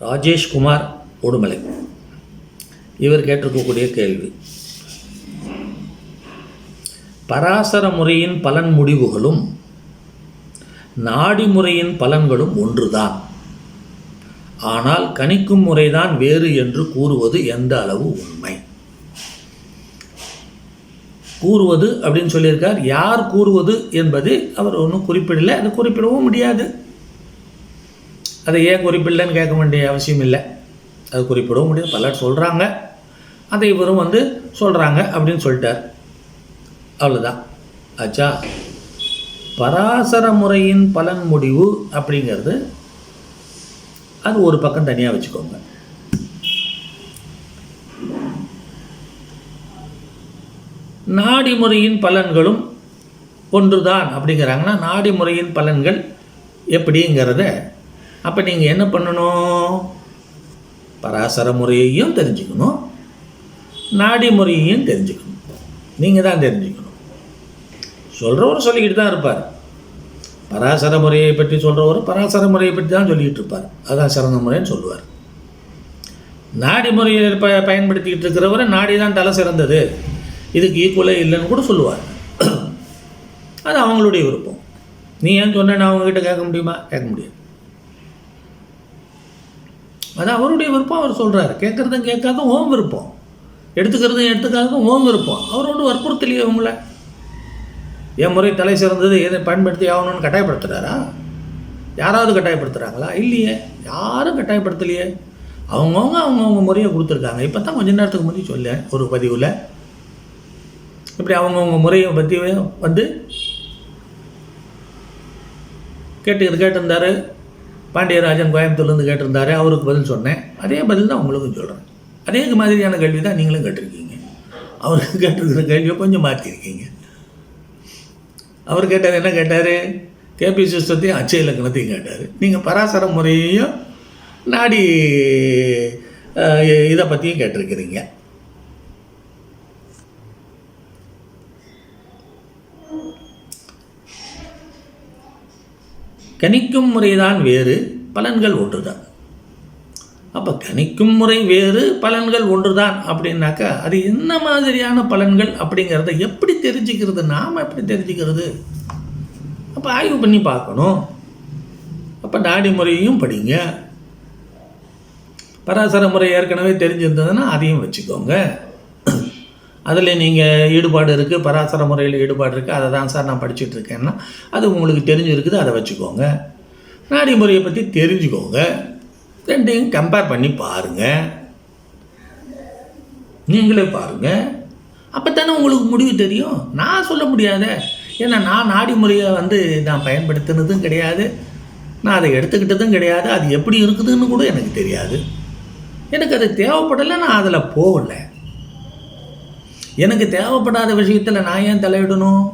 ராஜேஷ்குமார் உடுமலை இவர் கேட்டிருக்கக்கூடிய கேள்வி. பராசர முறையின் பலன் முடிவுகளும் நாடி முறையின் பலன்களும் ஒன்றுதான். ஆனால் கணிக்கும் முறைதான் வேறு என்று கூறுவது எந்த அளவு உண்மை? கூறுவது அப்படின்னு சொல்லியிருக்கார். யார் கூறுவது என்பது அவர் ஒன்றும் குறிப்பிடலை. அது குறிப்பிடவும் முடியாது. அதை ஏன் குறிப்பிடலைன்னு கேட்க வேண்டிய அவசியம் இல்லை. அது குறிப்பிடவும் முடியாது. பலர் சொல்கிறாங்க அதை இவரும் வந்து சொல்கிறாங்க அப்படின்னு சொல்லிட்டார். அவ்வளோதான் ஆச்சா பராசர முறையின் பலன் முடிவு அப்படிங்கிறது அது ஒரு பக்கம் தனியாக வச்சுக்கோங்க. நாடி முறையின் பலன்களும் ஒன்றுதான் அப்படிங்கிறாங்கன்னா நாடி முறையின் பலன்கள் எப்படிங்கிறத அப்போ நீங்கள் என்ன பண்ணணும்? பராசர முறையையும் தெரிஞ்சுக்கணும். நாடி முறையையும் தெரிஞ்சுக்கணும். நீங்கள் தான் தெரிஞ்சுக்கணும். சொல்கிறவர் சொல்லிக்கிட்டு தான் இருப்பார். பராசர முறையை பற்றி சொல்கிறவர் பராசர முறையை பற்றி தான் சொல்லிக்கிட்டு இருப்பார். அதான் சிறந்த முறைன்னு சொல்லுவார். நாடி முறையை ப பயன்படுத்திக்கிட்டு இருக்கிறவர் நாடி தான் தலை சிறந்தது. இதுக்கு ஈக்குவலே இல்லைன்னு கூட சொல்லுவார். அது அவங்களுடைய விருப்பம். நீ ஏன் சொன்னேன்னு அவங்கக்கிட்ட கேட்க முடியுமா? கேட்க முடியாது. அது அவருடைய விருப்பம் அவர் சொல்கிறார் கேட்குறதும் கேட்காத ஓம் விருப்பம். எடுத்துக்கிறதும் எடுத்துக்காததும் ஓம் விருப்பம். அவரோட வற்புறுத்தலையே உங்களை. என் முறை தலை சிறந்தது எதை பயன்படுத்தி ஆகணும்னு கட்டாயப்படுத்துகிறாரா யாராவது கட்டாயப்படுத்துகிறாங்களா இல்லையே. யாரும் கட்டாயப்படுத்தலையே. அவங்கவுங்க அவங்கவுங்க முறையை கொடுத்துருக்காங்க. இப்போ தான் கொஞ்ச நேரத்துக்கு முன்னாடி சொல்லேன் ஒரு பதிவில். இப்படி அவங்கவுங்க முறையை பற்றி வந்து கேட்டு கேட்டிருந்தாரு. பாண்டியராஜன் கோயம்புத்தூர்லேருந்து கேட்டிருந்தாரு அவருக்கு பதில் சொன்னேன். அதே பதில் தான் உங்களுக்கும் சொல்கிறேன் அதே மாதிரியான கேள்வி தான் நீங்களும் கேட்டிருக்கீங்க. அவருக்கு கேட்டிருக்கிற கேள்வியை கொஞ்சம் மாற்றிருக்கீங்க அவர் கேட்டார் என்ன கேட்டார்? கேபி சிஸ்டத்தையும் அச்சய இலக்கணத்தையும் கேட்டார். நீங்கள் பராசர முறையையும் நாடி இதை பற்றியும் கேட்டிருக்கிறீங்க. கணிக்கும் முறைதான் வேறு பலன்கள் ஒன்றுதான். அப்போ கணிக்கும் முறை வேறு பலன்கள் ஒன்றுதான் அப்படின்னாக்கா அது என்ன மாதிரியான பலன்கள் அப்படிங்கிறத எப்படி தெரிஞ்சுக்கிறது? நாம் எப்படி தெரிஞ்சுக்கிறது? அப்போ ஆய்வு பண்ணி பார்க்கணும். அப்போ நாடி முறையையும் படிங்க. பராசர முறை ஏற்கனவே தெரிஞ்சிருந்ததுன்னா அதையும் வச்சுக்கோங்க. அதில் நீங்கள் ஈடுபாடு இருக்குது பராசர முறையில் ஈடுபாடு இருக்குது அதை தான் சார் நான் படிச்சுட்டு இருக்கேன்னா அது உங்களுக்கு தெரிஞ்சிருக்குது அதை வச்சுக்கோங்க. நாடி முறையை பற்றி தெரிஞ்சுக்கோங்க. ரெண்டையும் கம்பேர் பண்ணி பாருங்கள் நீங்களே பாருங்கள் அப்போ தானே உங்களுக்கு முடிவு தெரியும்? நான் சொல்ல முடியாத. ஏன்னா நான் நாடி முறையை வந்து நான் பயன்படுத்தினதும் கிடையாது. நான் அதை எடுத்துக்கிட்டதும் கிடையாது. அது எப்படி இருக்குதுன்னு கூட எனக்கு தெரியாது. எனக்கு அது தேவைப்படலை நான் அதில் போகலை. எனக்கு தேவைப்படாத விஷயத்தில் நான் ஏன் தலையிடணும்?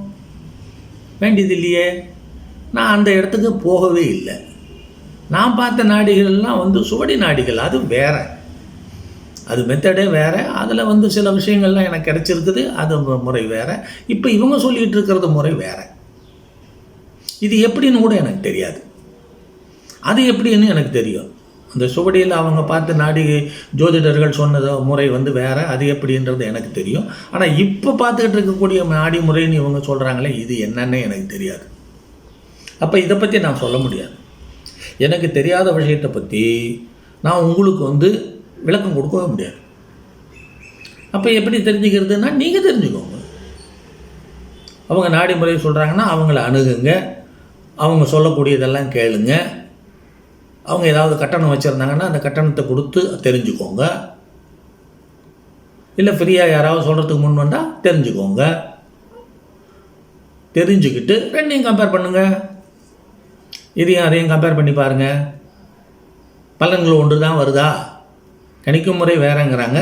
வேண்டியது இல்லையே நான் அந்த இடத்துக்கு போகவே இல்லை. நான் பார்த்த நாடிகள்லாம் வந்து சுவடி நாடிகள் அது வேற. அது மெத்தடே வேறு. அதில் வந்து சில விஷயங்கள்லாம் எனக்கு கிடச்சிருக்குது அது முறை வேறு. இப்போ இவங்க சொல்லிகிட்டு இருக்கிறது முறை வேறு. இது எப்படின்னு கூட எனக்கு தெரியாது. அது எப்படின்னு எனக்கு தெரியும். அந்த சுவடியில் அவங்க பார்த்து நாடி ஜோதிடர்கள் சொன்னது முறை வந்து வேறு அது எப்படின்றது எனக்கு தெரியும். ஆனால் இப்போ பார்த்துக்கிட்டு இருக்கக்கூடிய நாடி முறைன்னு இவங்க சொல்கிறாங்களே இது என்னன்னு எனக்கு தெரியாது. அப்போ இதை பற்றி நான் சொல்ல முடியாது. எனக்கு தெரியாத விஷயத்தை பற்றி நான் உங்களுக்கு வந்து விளக்கம் கொடுக்கவே முடியாது. அப்போ எப்படி தெரிஞ்சுக்கிறதுனா நீங்கள் தெரிஞ்சுக்கோங்க. அவங்க நாடி முறை சொல்கிறாங்கன்னா அவங்கள அணுகுங்க. அவங்க சொல்லக்கூடியதெல்லாம் கேளுங்க. அவங்க ஏதாவது கட்டணம் வச்சுருந்தாங்கன்னா அந்த கட்டணத்தை கொடுத்து தெரிஞ்சுக்கோங்க. இல்லை ஃப்ரீயாக யாராவது சொல்கிறதுக்கு முன் வந்தால் தெரிஞ்சுக்கோங்க. தெரிஞ்சுக்கிட்டு ரெண்டையும் கம்பேர் பண்ணுங்கள் இதையும் அதையும் கம்பேர் பண்ணி பாருங்கள் பலன்கள் ஒன்று தான் வருதா? கணிக்கும் முறை வேறங்கிறாங்க.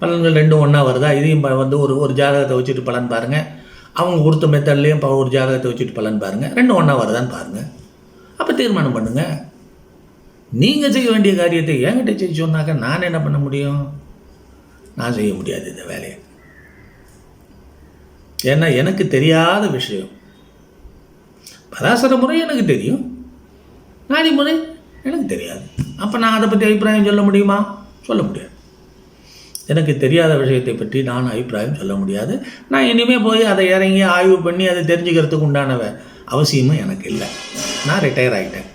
பலன்கள் ரெண்டும் ஒன்றா வருதா? இதையும் ப- வந்து ஒரு ஒரு ஜாதகத்தை வச்சுட்டு பலன் பாருங்கள் அவங்க கொடுத்த மெத்தட்லேயும் ஒரு ஜாதகத்தை வச்சுட்டு பலன் பாருங்கள் ரெண்டும் ஒன்றா வருதான்னு பாருங்கள் அப்போ தீர்மானம் பண்ணுங்கள் நீங்கள் செய்ய வேண்டிய காரியத்தை என்கிட்ட செய்ய சொன்னாக்க நான் என்ன பண்ண முடியும்? நான் செய்ய முடியாது இந்த வேலையை. ஏன்னா எனக்கு தெரியாத விஷயம். பராசர முறை எனக்கு தெரியும். நாடி முறை எனக்கு தெரியாது. அப்போ நான் அதை பற்றி அபிப்பிராயம் சொல்ல முடியுமா? சொல்ல முடியாது. எனக்கு தெரியாத விஷயத்தை பற்றி நான் அபிப்பிராயம் சொல்ல முடியாது. நான் இனிமேல் போய் அதை இறங்கி ஆய்வு பண்ணி அதை தெரிஞ்சுக்கிறதுக்கு உண்டான அவசியமும் எனக்கு இல்லை. நான் ரிட்டையர் ஆகிட்டேன்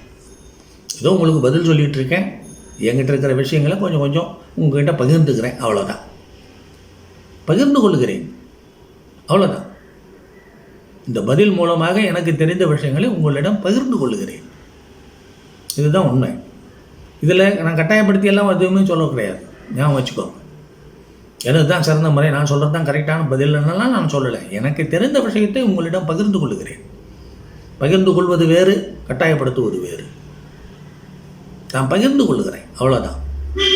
ஏதோ உங்களுக்கு பதில் சொல்லிகிட்டு இருக்கேன் என்கிட்ட இருக்கிற விஷயங்களை கொஞ்சம் கொஞ்சம் உங்ககிட்ட பகிர்ந்துக்கிறேன். அவ்வளோதான் பகிர்ந்து கொள்கிறேன். அவ்வளோதான் இந்த பதில் மூலமாக எனக்கு தெரிந்த விஷயங்களை உங்களிடம் பகிர்ந்து கொள்கிறேன். இதுதான் உண்மை. இதில் நான் கட்டாயப்படுத்தி எல்லாம் எதுவுமே சொல்ல கிடையாது. ஞாபகம் வச்சுக்கோங்க. எனக்கு தான் சிறந்த முறை. நான் சொல்கிறது தான் கரெக்டான பதில்னாலாம் நான் சொல்லலை. எனக்கு தெரிந்த விஷயத்தை உங்களிடம் பகிர்ந்து கொள்கிறேன். பகிர்ந்து கொள்வது வேறு கட்டாயப்படுத்துவது வேறு. நான் பகிர்ந்து கொள்கிறேன். அவ்வளோதான்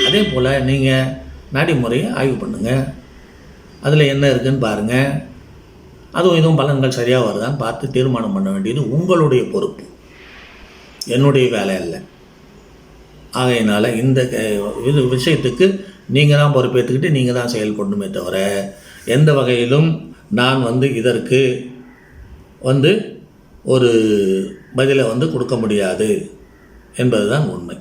அதே போல் நீங்கள் நடைமுறையை ஆய்வு பண்ணுங்கள் அதில் என்ன இருக்குன்னு பாருங்கள் அதுவும் இதுவும் பலன்கள் சரியாக வருதான்னு பார்த்து தீர்மானம் பண்ண வேண்டியது உங்களுடைய பொறுப்பு. என்னுடைய வேலை இல்லை ஆகையினால் இந்த க- இது விஷயத்துக்கு நீங்கள் தான் பொறுப்பேற்றுக்கிட்டு நீங்கள் தான் செயல்படணுமே தவிர எந்த வகையிலும் நான் வந்து இதற்கு வந்து ஒரு பதிலை வந்து கொடுக்க முடியாது என்பது தான் உண்மை.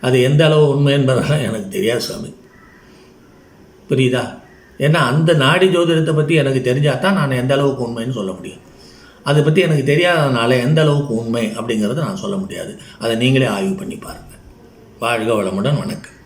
அது எந்த அளவு உண்மை என்பதெல்லாம் எனக்கு தெரியாது சாமி. புரியுதா? ஏன்னா அந்த நாடி ஜோதிடத்தை பற்றி எனக்கு தெரிஞ்சால் தான் நான் எந்த அளவுக்கு உண்மைன்னு சொல்ல முடியும். அதை பற்றி எனக்கு தெரியாததுனால எந்த அளவுக்கு உண்மை அப்படிங்கிறத நான் சொல்ல முடியாது. அதை நீங்களே ஆய்வு பண்ணி பாருங்கள் வாழ்க வளமுடன் வணக்கம்.